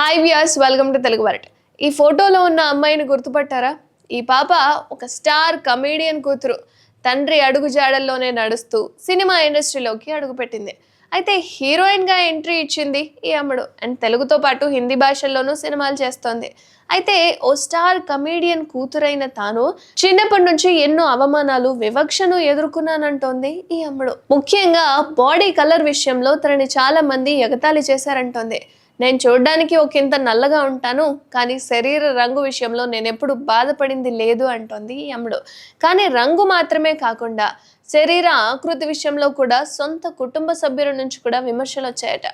Hi వ్యాస్ welcome to Telugu వరట్ ఈ ఫోటోలో ఉన్న అమ్మాయిని గుర్తుపట్టారా? ఈ పాప ఒక స్టార్ కమేడియన్ కూతురు. తండ్రి అడుగుజాడల్లోనే నడుస్తూ సినిమా ఇండస్ట్రీలోకి అడుగుపెట్టింది అయితే హీరోయిన్గా ఎంట్రీ ఇచ్చింది ఈ అమ్మడు. అండ్ తెలుగుతో పాటు హిందీ భాషల్లోనూ సినిమాలు చేస్తోంది. అయితే ఓ స్టార్ కమేడియన్ కూతురైన తాను చిన్నప్పటి నుంచి ఎన్నో అవమానాలు వివక్షను ఎదుర్కొన్నానంటోంది ఈ అమ్మడు. ముఖ్యంగా బాడీ కలర్ విషయంలో తనని చాలా మంది ఎగతాళి చేశారంటోంది. నేను చూడడానికి ఒక ఇంత నల్లగా ఉంటాను కానీ శరీర రంగు విషయంలో నేను ఎప్పుడు బాధపడింది లేదు అంటోంది ఈ కానీ రంగు మాత్రమే కాకుండా శరీర ఆకృతి విషయంలో కూడా సొంత కుటుంబ సభ్యుల నుంచి కూడా విమర్శలు వచ్చాయట.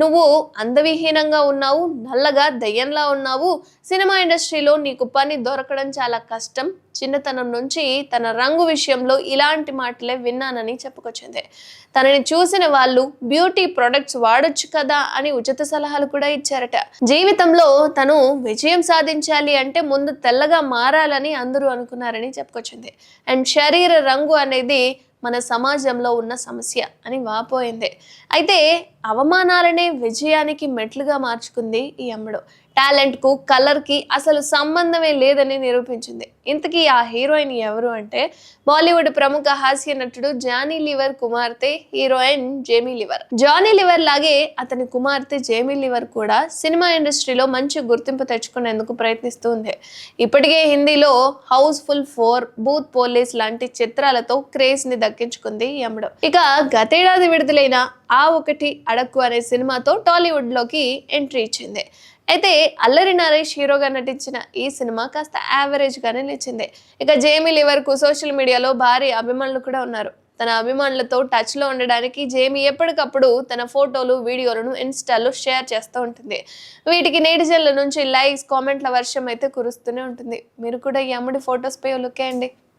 నువ్వు అందవిహీనంగా ఉన్నావు నల్లగా దయ్యంలా ఉన్నావు. సినిమా ఇండస్ట్రీలో నీకు పని దొరకడం చాలా కష్టం. చిన్నతనం నుంచి తన రంగు విషయంలో ఇలాంటి మాటలే విన్నానని చెప్పుకొచ్చింది. తనని చూసిన వాళ్ళు బ్యూటీ ప్రొడక్ట్స్ వాడొచ్చు కదా అని ఉచిత సలహాలు కూడా ఇచ్చారట. జీవితంలో తను విజయం సాధించాలి అంటే ముందు తెల్లగా మారాలని అందరూ అనుకున్నారని చెప్పుకొచ్చింది. అండ్ శరీర రంగు అనేది మన సమాజంలో ఉన్న సమస్య అని వాపోయింది. అయితే అవమానాలనే విజయానికి మెట్లుగా మార్చుకుంది ఈ అమ్మడు. టాలెంట్కు కలర్కి అసలు సంబంధమే లేదని నిరూపించింది. ఇంతకీ ఆ హీరోయిన్ ఎవరు అంటే బాలీవుడ్ ప్రముఖ హాస్య నటుడు జానీ లివర్ కుమార్తె heroine Jamie Lever. Johnny Lever లాగే అతని కుమార్తె జేమీ లివర్ కూడా సినిమా ఇండస్ట్రీలో మంచి గుర్తింపు తెచ్చుకునేందుకు ప్రయత్నిస్తూ ఉంది ఇప్పటికే హిందీలో హౌస్ఫుల్ ఫోర్ బూత్ పోలీస్ లాంటి చిత్రాలతో క్రేజ్ని దక్కించుకుంది ఈ ఇక గతేడాది విడుదలైన ఆ ఒకటి అడక్కు అనే సినిమాతో టాలీవుడ్లోకి ఎంట్రీ ఇచ్చింది. అయితే అల్లరి నరేష్ హీరోగా నటించిన ఈ సినిమా కాస్త యావరేజ్ గానే నిలిచింది. ఇక జేమీ లివర్కు సోషల్ మీడియాలో భారీ అభిమానులు కూడా ఉన్నారు. తన అభిమానులతో టచ్లో ఉండడానికి జేమీ ఎప్పటికప్పుడు తన ఫోటోలు వీడియోలను ఇన్స్టాలో షేర్ చేస్తూ ఉంటుంది. వీటికి నేటిజన్ల నుంచి లైక్స్ కామెంట్ల వర్షం అయితే కురుస్తూనే ఉంటుంది. మీరు కూడా ఈ అమ్మడి ఫొటోస్ పై లుక్ అండి